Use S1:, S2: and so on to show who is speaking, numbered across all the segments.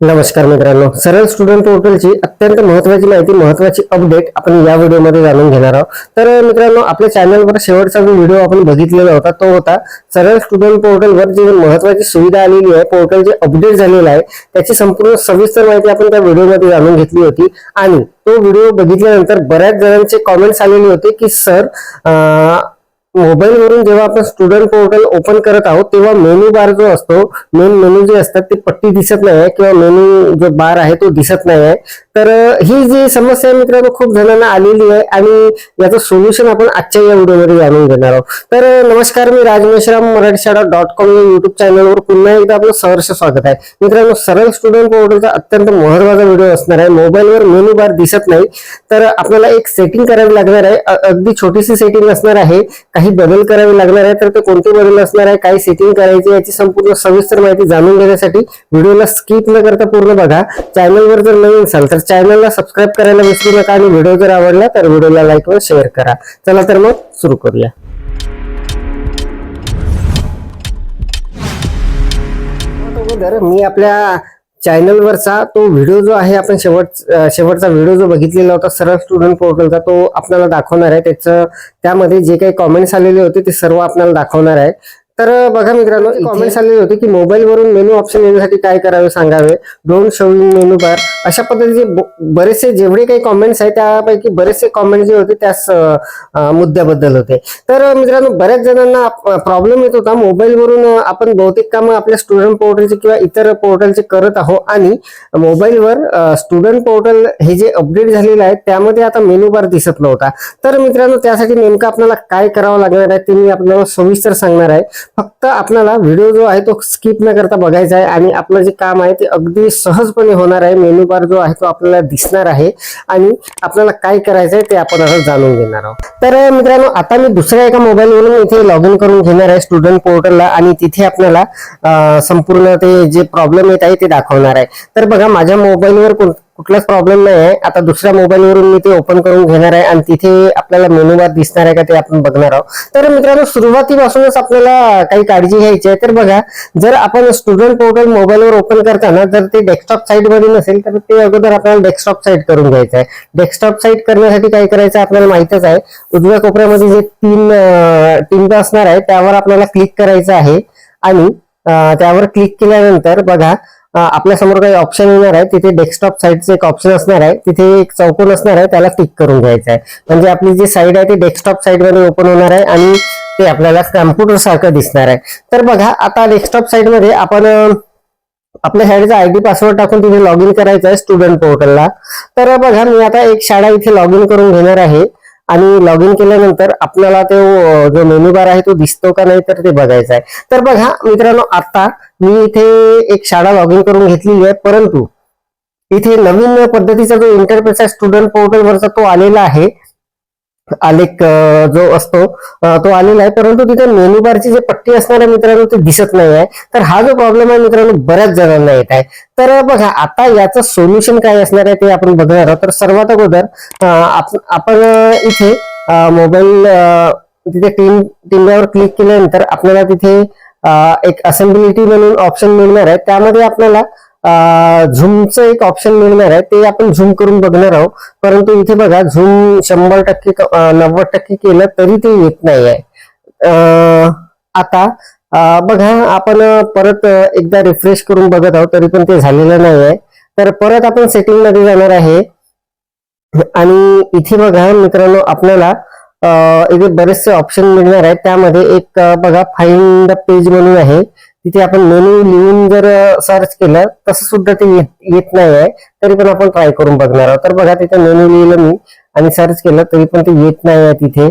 S1: नमस्कार मित्रांनो. सरळ स्टुडंट पोर्टलची अत्यंत महत्वाची माहिती महत्वाची अपडेट आपण या व्हिडिओमध्ये जाणून घेणार आहोत. तर मित्रांनो आपल्या चॅनलवर शेवटचा जो व्हिडिओ आपण बघितलेला होता तो होता सरळ स्टुडंट पोर्टलवर जी महत्वाची सुविधा आलेली आहे पोर्टल जे अपडेट झालेलं आहे त्याची संपूर्ण सविस्तर माहिती आपण त्या व्हिडिओमध्ये जाणून घेतली होती. आणि तो व्हिडिओ बघितल्यानंतर बऱ्याच जणांचे कॉमेंट्स आलेले होते की सर मोबाईल वरून जेव्हा आपण स्टुडंट पोर्टल ओपन करत आहोत तेव्हा मेनू बार जो असतो मेन मेनू जे असतात ते पट्टी दिसत नाही आहे किंवा मेनू जो बार आहे तो दिसत नाही आहे तर ही जी समस्या आहे मित्रांनो खूप जणांना आलेली आहे आणि याचं सोल्युशन आपण आजच्या या व्हिडिओमध्ये जाणून घेणार आहोत. तर नमस्कार मी राजमेश्राम मराठी शाळा डॉट कॉम या युट्यूब चॅनलवर पुन्हा एकदा आपलं सहर्ष स्वागत आहे. मित्रांनो सरळ स्टुडंट पोर्टलचा अत्यंत महत्त्वाचा व्हिडिओ असणार आहे. मोबाईलवर मेनू बार दिसत नाही. तर आपल्याला एक सेटिंग करावी लागणार आहे. अगदी छोटीशी सेटिंग असणार आहे. काही बदल करावे लागणार आहे तर ते कोणते बदल असणार आहे काय सेटिंग करायची याची संपूर्ण सविस्तर माहिती जाणून घेण्यासाठी व्हिडिओला स्किप न करता पूर्ण बघा. चॅनलवर जर नवीन असाल तर चॅनलला सबस्क्राईब करायला विसरू नका आणि व्हिडिओ जर आवडला तर व्हिडिओला लाईक व शेअर करा. चला तर मग सुरू करूया. अगोदर मी आपल्या चॅनलवरचा तो व्हिडिओ जो आहे आपण शेवट शेवटचा व्हिडिओ जो बघितलेला होता सरळ स्टुडंट पोर्टलचा तो आपल्याला दाखवणार आहे. त्याचं त्यामध्ये जे काही कॉमेंट्स आलेले होते ते सर्व आपल्याला दाखवणार आहे. तर बघा मित्रांनो कॉमेंट्स आलेले होते की मोबाईल वरून मेनू ऑप्शन येण्यासाठी काय करावे सांगावे? डोंट शोविंग मेनू बार अशा पद्धतीचे बरेचसे जेवढे काही कॉमेंट्स आहेत त्यापैकी बरेचसे कॉमेंट जे होते त्याच मुद्द्याबद्दल होते. तर मित्रांनो बऱ्याच जणांना प्रॉब्लेम येत होता. मोबाईलवरून अं, आपण बहुतेक कामं आपल्या स्टुडंट पोर्टलचे किंवा इतर पोर्टलचे करत आहोत. आणि मोबाईलवर स्टुडंट पोर्टल हे जे अपडेट झालेलं आहे त्यामध्ये आता मेनू बार दिसत नव्हता. तर मित्रांनो त्यासाठी नेमकं आपल्याला काय करावं लागणार आहे ते मी आपल्याला सविस्तर सांगणार आहे. फक्त आपल्याला व्हिडिओ जो आहे तो स्किप न करता बघायचा आहे आणि आपलं जे काम आहे ते अगदी सहजपणे होणार आहे. मेन्यू बार जो आहे तो आपल्याला दिसणार आहे आणि आपल्याला काय करायचं आहे ते आपण आता जाणून घेणार आहोत. तर मित्रांनो आता मी दुसऱ्या एका मोबाईलवरून इथे लॉग इन करून घेणार आहे स्टुडंट पोर्टलला आणि तिथे आपल्याला संपूर्ण ते जे प्रॉब्लेम येत आहे ते दाखवणार आहे. तर बघा माझ्या मोबाईलवर कोण- कुठलाच प्रॉब्लेम नाही आहे आता दुसऱ्या मोबाईलवरून मी ते ओपन करून घेणार आहे आणि तिथे आपल्याला मेनू बार दिसणार आहे का ते आपण बघणार आहोत. तर मित्रांनो सुरुवातीपासूनच आपल्याला काही काळजी घ्यायची आहे. तर बघा जर आपण स्टुडंट पोर्टल मोबाईलवर ओपन करताना जर ते डेस्कटॉप साईटमध्ये नसेल तर ते अगोदर आपल्याला डेस्कटॉप साईट करून घ्यायचं आहे. डेस्कटॉप साईट करण्यासाठी काय करायचं आपल्याला माहितच आहे. उजव्या कोपऱ्यामध्ये जे तीन अं, टिंब असणार आहे त्यावर आपल्याला क्लिक करायचं आहे. आणि त्यावर क्लिक केल्यानंतर बघा आपल्यासमोर काही ऑप्शन येणार आहे. तिथे डेस्कटॉप साईडचं एक ऑप्शन असणार आहे. तिथे एक चौकोन असणार आहे. त्याला क्लिक करून घ्यायचं आहे. म्हणजे आपली जी साईड आहे ती डेस्कटॉप साईटमध्ये ओपन होणार आहे आणि ते आपल्याला कम्प्युटर सारखं दिसणार आहे. तर बघा आता डेस्कटॉप साईटमध्ये आपण आपल्या शाळेचा आयडी पासवर्ड टाकून तिथे लॉग इन करायचं आहे स्टुडंट पोर्टलला तर बघा मी आता एक शाळा इथे लॉग इन करून घेणार आहे. आणि लॉग इन केल्यानंतर आपल्याला तो जो मेन्यू बार आहे तो दिसतो का नाही तर ते बघायचं आहे. तर बघा मित्रांनो आता मी इथे एक शाळा लॉग इन करून घेतलेली आहे परंतु इथे नवीन पद्धतीचा जो इंटरफेस आहे स्टुडंट पोर्टलवरचा तो आलेला आहे. आलेख जो असतो तो आलेला आहे. परंतु तिथे मेनू बारची जी पट्टी असणार आहे मित्रांनो ते दिसत नाही आहे तर हा जो प्रॉब्लेम आहे मित्रांनो बऱ्याच जणांना येत आहे. तर बघा आता याचं सोल्युशन काय असणार आहे ते आपण बघणार आहोत. तर सर्वात अगोदर आपण इथे मोबाईल तिथे टीम टीमवर क्लिक केल्यानंतर आपल्याला तिथे एक असेंबिलिटी म्हणून ऑप्शन मिळणार आहे. त्यामध्ये आपल्याला झूमचं एक ऑप्शन मिळणार आहे. ते आपण झूम करून बघणार आहोत. परंतु इथे बघा झूम शंभर टक्के नव्वद टक्के केलं तरी ते येत नाही आहे. आता बघा आपण परत एकदा रिफ्रेश करून बघत आहोत तरी पण ते झालेलं नाही आहे. तर परत आपण सेटिंगमध्ये जाणार आहे. आणि इथे बघा मित्रांनो आपल्याला इथे बरेचसे ऑप्शन मिळणार आहेत. त्यामध्ये एक बघा फाईन द पेज म्हणून आहे. तिथे आपण मेनू लिहून जर सर्च केलं तसं सुद्धा ते येत नाही आहे तरी पण आपण ट्राय करून बघणार आहोत. तर बघा तिथे मेनू लिहिलं मी आणि सर्च केलं तरी पण ते येत नाही आहे तिथे.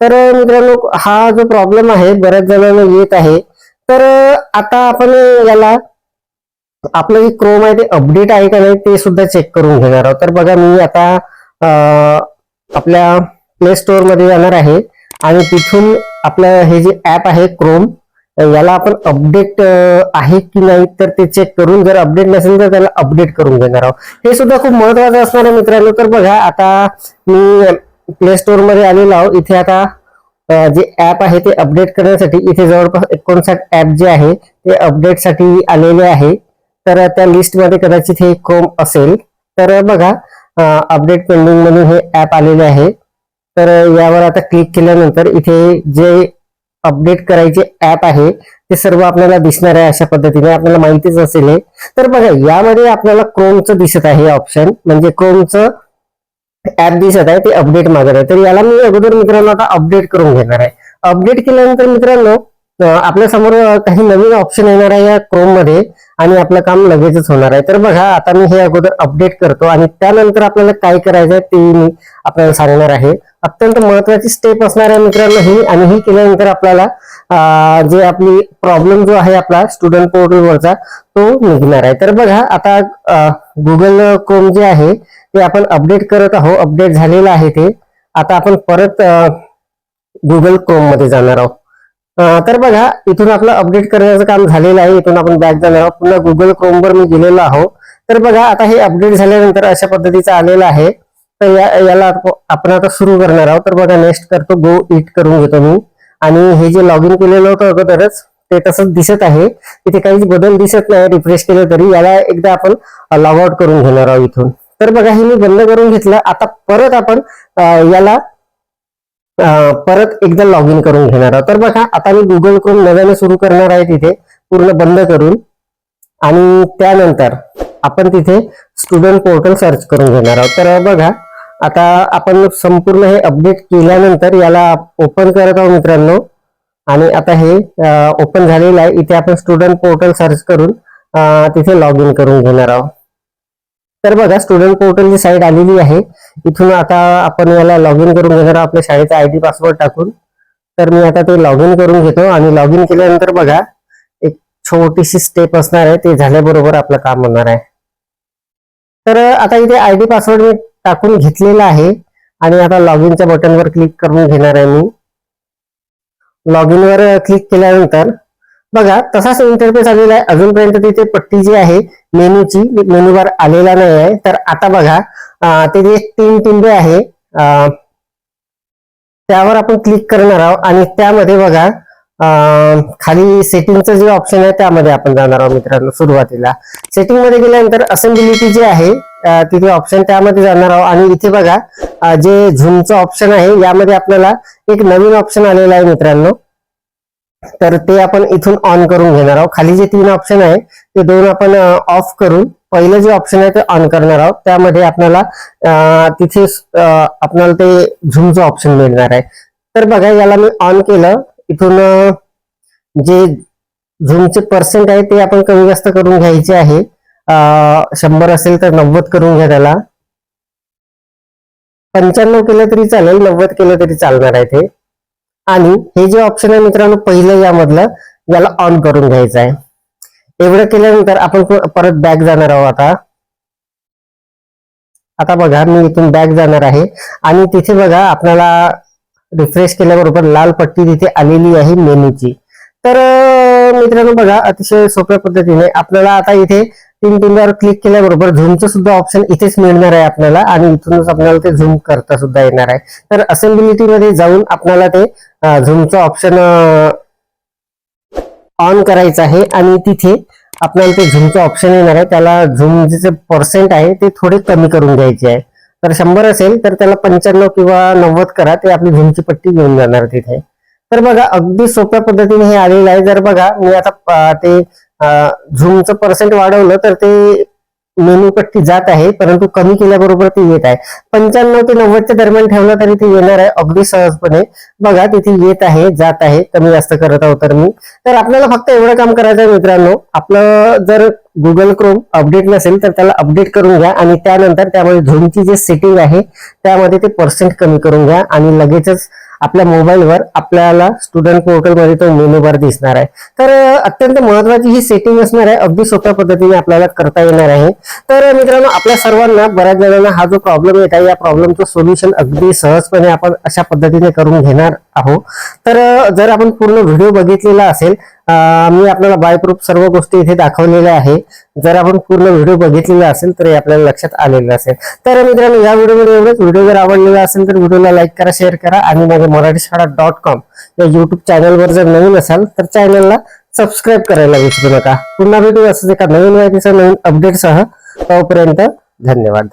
S1: तर मित्रांनो हा जो प्रॉब्लेम आहे बऱ्याच जणांना येत आहे. तर आता आपण याला आपलं जे क्रोम आहे ते अपडेट आहे का नाही ते सुद्धा चेक करून घेणार आहोत. तर बघा मी आता आपल्या प्ले स्टोअरमध्ये जाणार आहे. आणि तिथून आपलं हे जे ऍप आहे क्रोम याला आपण अपडेट आहे की नाही तर ते चेक करून जर अपडेट नसेल तर त्याला अपडेट करून घेणार आहोत. हे सुद्धा खूप महत्वाचं असणार आहे मित्रांनो. तर बघा आता मी प्ले स्टोअरमध्ये आलेलो आहो इथे आता जे ऍप आहे ते अपडेट करण्यासाठी इथे जवळपास एकोणसाठ ऍप जे आहे ते अपडेटसाठी आलेले आहे. तर त्या लिस्टमध्ये कदाचित हे क्रोम असेल. तर बघा अपडेट पेंडिंग म्हणून हे ऍप आलेले आहे. तर यावर आता क्लिक केल्यानंतर इथे जे अपडेट करायचे ऍप आहे ते सर्व आपल्याला दिसणार आहे अशा पद्धतीने. आपल्याला माहितीच असेल हे. तर बघा यामध्ये आपल्याला क्रोमचं दिसत आहे ऑप्शन म्हणजे क्रोमचं ऍप दिसत आहे ते अपडेट मागत आहे. तर याला मी अगोदर मित्रांनो आता अपडेट करून घेणार आहे. अपडेट केल्यानंतर मित्रांनो आपल्यासमोर काही नवीन ऑप्शन येणार आहे या क्रोममध्ये आणि आपलं काम लगेचच होणार आहे. तर बघा आता मी हे अगोदर अपडेट करतो आणि त्यानंतर आपल्याला काय करायचं आहे ते मी आपल्याला सांगणार आहे. अत्यंत महत्वाची स्टेप असणार आहे मित्रांनो ही आणि ही केल्यानंतर आपल्याला जे आपली प्रॉब्लेम जो आहे आपला स्टुडंट पोर्टलवरचा तो निघणार आहे. तर बघा आता गुगल क्रोम जे आहे ते आपण अपडेट करत आहोत. अपडेट झालेलं आहे ते. आता आपण परत गुगल क्रोममध्ये जाणार आहोत. तर बघा इथून आपलं अपडेट करण्याचं काम झालेलं आहे. इथून आपण बॅक जाणार आहोत. पुन्हा गुगल क्रोमवर मी गेलेलो आहोत. तर बघा आता हे अपडेट झाल्यानंतर अशा पद्धतीचं आलेलं आहे. तर या याला आपण आता सुरू करणार आहोत. तर बघा नेक्स्ट करतो गो इट करून घेतो मी. आणि हे जे लॉग इन केलेलं होतं अगोदरच ते तसंच दिसत आहे. तिथे काहीच बदल दिसत नाही. रिफ्रेश केलं तरी याला एकदा आपण लॉग आउट करून घेणार आहोत इथून. तर बघा हे मी बंद करून घेतलं. आता परत आपण याला परत एकदा लॉग इन करून घेणार आहोत. तर बघा आता मी गुगल क्रोम नव्याने सुरू करणार आहे तिथे पूर्ण बंद करून. आणि त्यानंतर आपण तिथे स्टुडंट पोर्टल सर्च करून घेणार आहोत. तर बघा आता आपण संपूर्ण हे अपडेट केल्यानंतर याला ओपन करत आहोत मित्रांनो. आणि आता हे ओपन झालेलं आहे. इथे आपण स्टुडंट पोर्टल सर्च करून तिथे लॉग इन करून घेणार आहोत. तर बघा स्टुडंट पोर्टलची साईट आलेली आहे इथून आता आपण याला लॉग इन करून घेणार आपल्या शाळेचा आय डी पासवर्ड टाकून. तर मी आता ते लॉग इन करून घेतो आणि लॉग इन केल्यानंतर बघा एक छोटीशी स्टेप असणार आहे. ते झाल्याबरोबर आपलं काम होणार आहे. तर आता इथे आय डी पासवर्ड मी टाकून घेतलेला आहे आणि आता लॉग इनच्या बटनवर क्लिक करून घेणार आहे मी. लॉग इनवर क्लिक केल्यानंतर बघा तसाच इंटरफेस आलेला आहे. अजूनपर्यंत तिथे पट्टी जी आहे मेनूची मेनू बार आलेला नाही आहे. तर आता बघा तिथे तीन टिंबे आहे. त्यावर आपण क्लिक करणार आहोत. आणि त्यामध्ये बघा खाली सेटिंगचं जे ऑप्शन आहे त्यामध्ये आपण जाणार आहोत मित्रांनो सुरुवातीला. सेटिंगमध्ये गेल्यानंतर असेंबिलिटी जी आहे तिथे ऑप्शन त्यामध्ये जाणार आहोत. आणि इथे बघा जे झूमचं ऑप्शन आहे यामध्ये आपल्याला एक नवीन ऑप्शन आलेला आहे मित्रांनो. तर ते आपण इथून ऑन करून घेणार आहोत. खाली जे तीन ऑप्शन आहे ते दोन आपण ऑफ करून पहिलं जे ऑप्शन आहे ते ऑन करणार आहोत. त्यामध्ये आपल्याला तिथे आपल्याला ते झूमचं ऑप्शन मिळणार आहे. तर बघा याला मी ऑन केलं. इथून जे झूमचे पर्सेंट आहे ते आपण कमी जास्त करून घ्यायचे आहे. शंभर असेल तर नव्वद करून घ्या त्याला. पंच्याण्णव केलं तरी चालेल नव्वद केलं तरी चालणार आहे ते. आणि हे जे ऑप्शन आहे मित्रांनो पहिलं यामधलं याला ऑन करून घ्यायचं आहे. एवढं केल्यानंतर आपण परत बॅक जाणार आहोत आता. आता बघा मी इथून बॅक जाणार आहे. आणि तिथे बघा आपल्याला रिफ्रेश केल्याबरोबर लाल पट्टी तिथे आलेली आहे मेनूची. तर मित्रांनो बघा अतिशय सोप्या पद्धतीने आपल्याला आता इथे तीन टिंब्यावर क्लिक केल्याबरोबर झूमचं सुद्धा ऑप्शन इथेच मिळणार आहे आपल्याला आणि इथूनच आपल्याला ते झूम करता सुद्धा येणार आहे. तर असेंबिलिटी मध्ये जाऊन आपल्याला ते झूमचं ऑप्शन ऑन करायचं आहे आणि तिथे आपल्याला ते झूमचं ऑप्शन येणार आहे. त्याला झूम जे पर्सेंट आहे ते थोडे कमी करून घ्यायचे आहे. तर शंभर असेल तर त्याला पंच्याण्णव किंवा नव्वद करा. ते आपली झूमची पट्टी घेऊन जाणार तिथे. तर बघा अगदी सोप्या पद्धतीने हे आलेलं आहे. जर बघा मी आता ते झूमचं पर्सेंट वाढवलं तर ते मेनू पट्टी जात आहे परंतु कमी केल्याबरोबर ती येत आहे. पंच्याण्णव ते नव्वदच्या दरम्यान ठेवलं तरी ते येणार आहे अगदी सहजपणे. बघा तिथे येत आहे जात आहे कमी जास्त करत आहोत तर मी. तर आपल्याला फक्त एवढं काम करायचं आहे मित्रांनो. आपलं जर गुगल क्रोम अपडेट नसेल तर त्याला अपडेट करून घ्या आणि त्यानंतर त्यामध्ये झूमची जे सेटिंग आहे त्यामध्ये ते पर्सेंट कमी करून घ्या आणि लगेचच आपल्या मोबाईलवर आपल्याला स्टुडंट पोर्टलमध्ये तो मेनू बार दिसणार आहे. तर अत्यंत महत्वाची ही सेटिंग असणार आहे. अगदी सोप्या पद्धतीने आपल्याला करता येणार आहे. तर मित्रांनो आपल्या सर्वांना बऱ्याच जणांना हा जो प्रॉब्लेम येत आहे या प्रॉब्लेमचं सोल्युशन अगदी सहजपणे आपण अशा पद्धतीने करून घेणार आहोत. तर जर आपण पूर्ण व्हिडिओ बघितलेला असेल मी आपल्याला बायप्रूफ सर्व गोष्टी इथे दाखवलेल्या आहे. जर आपण पूर्ण व्हिडिओ बघितलेला असेल तर आपल्याला लक्षात आलेलं असेल. तर मित्रांनो या व्हिडिओमध्ये एवढंच. व्हिडिओ जर आवडलेला असेल तर व्हिडिओला लाईक करा शेअर करा आणि माझ्या मराठी शाळा डॉट कॉम या युट्यूब चॅनलवर जर नवीन असाल तर चॅनलला सबस्क्राईब करायला विसरू नका. पुन्हा भेटू असंच एका नवीन माहितीसह नवीन अपडेटसह तोपर्यंत धन्यवाद.